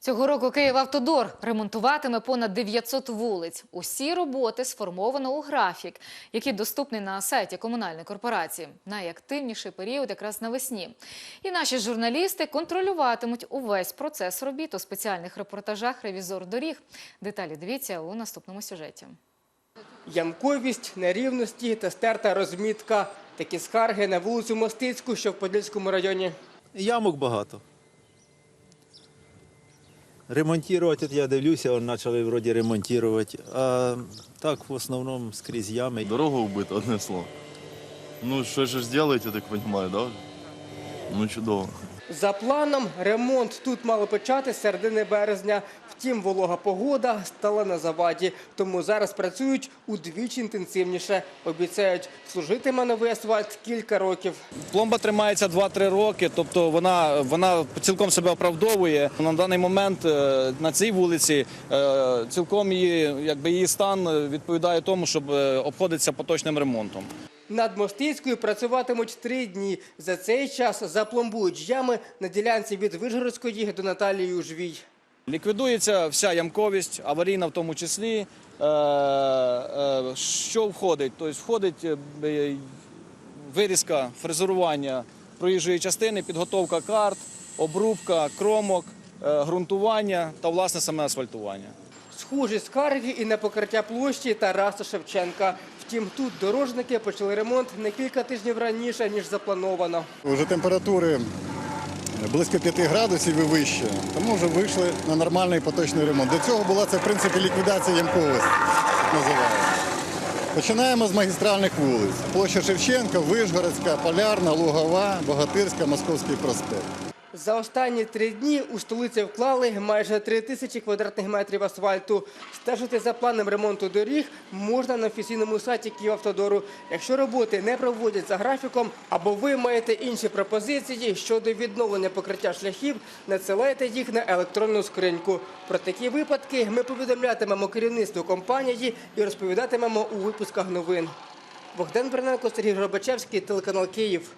Цього року Київавтодор ремонтуватиме понад 900 вулиць. Усі роботи сформовано у графік, який доступний на сайті комунальної корпорації. Найактивніший період якраз навесні. І наші журналісти контролюватимуть увесь процес робіт у спеціальних репортажах «Ревізор доріг». Деталі дивіться у наступному сюжеті. Ямковість, нерівності та стерта розмітка. Такі скарги на вулицю Мостицьку, що в Подільському районі. Ямок багато. Ремонтувати, я дивлюся, он почали вроді ремонтувати. А так в основному скрізь ями. Дорогу вбито одне слово. Ну, що ж зробите, я так розумію, да? Ну, чудово. За планом, ремонт тут мали почати з середини березня. Втім, волога погода стала на заваді, тому зараз працюють удвічі інтенсивніше. Обіцяють, служитиме новий асфальт кілька років. Пломба тримається 2-3 роки, тобто вона, вона цілком себе оправдовує. На даний момент е, на цій вулиці е, цілком її, якби, її стан відповідає тому, щоб е, обходитися поточним ремонтом. Над Мостицькою працюватимуть три дні. За цей час запломбують ями на ділянці від Вишгородської до Наталії Ужвій. Ліквідується вся ямковість, аварійна в тому числі. Е, е, що входить? Тобто входить е, вирізка, фрезерування проїжджої частини, підготовка карт, обрубка кромок, ґрунтування та власне саме асфальтування. Схожі скарги і на покриття площі Тараса Шевченка. Втім, тут дорожники почали ремонт не кілька тижнів раніше, ніж заплановано. Вже температури близько 5 градусів і вище, тому вже вийшли на нормальний поточний ремонт. До цього була це в принципі ліквідація ямковості, називаємо. Починаємо з магістральних вулиць. Площа Шевченка, Вишгородська, Полярна, Лугова, Богатирська, Московський проспект. За останні три дні у столиці вклали майже три тисячі квадратних метрів асфальту. Стежити за планом ремонту доріг можна на офіційному сайті Київавтодору. Якщо роботи не проводять за графіком, або ви маєте інші пропозиції щодо відновлення покриття шляхів, надсилайте їх на електронну скриньку. Про такі випадки ми повідомлятимемо керівництву компанії і розповідатимемо у випусках новин. Богдан Берненко, Сергій Горбачевський, телеканал Київ.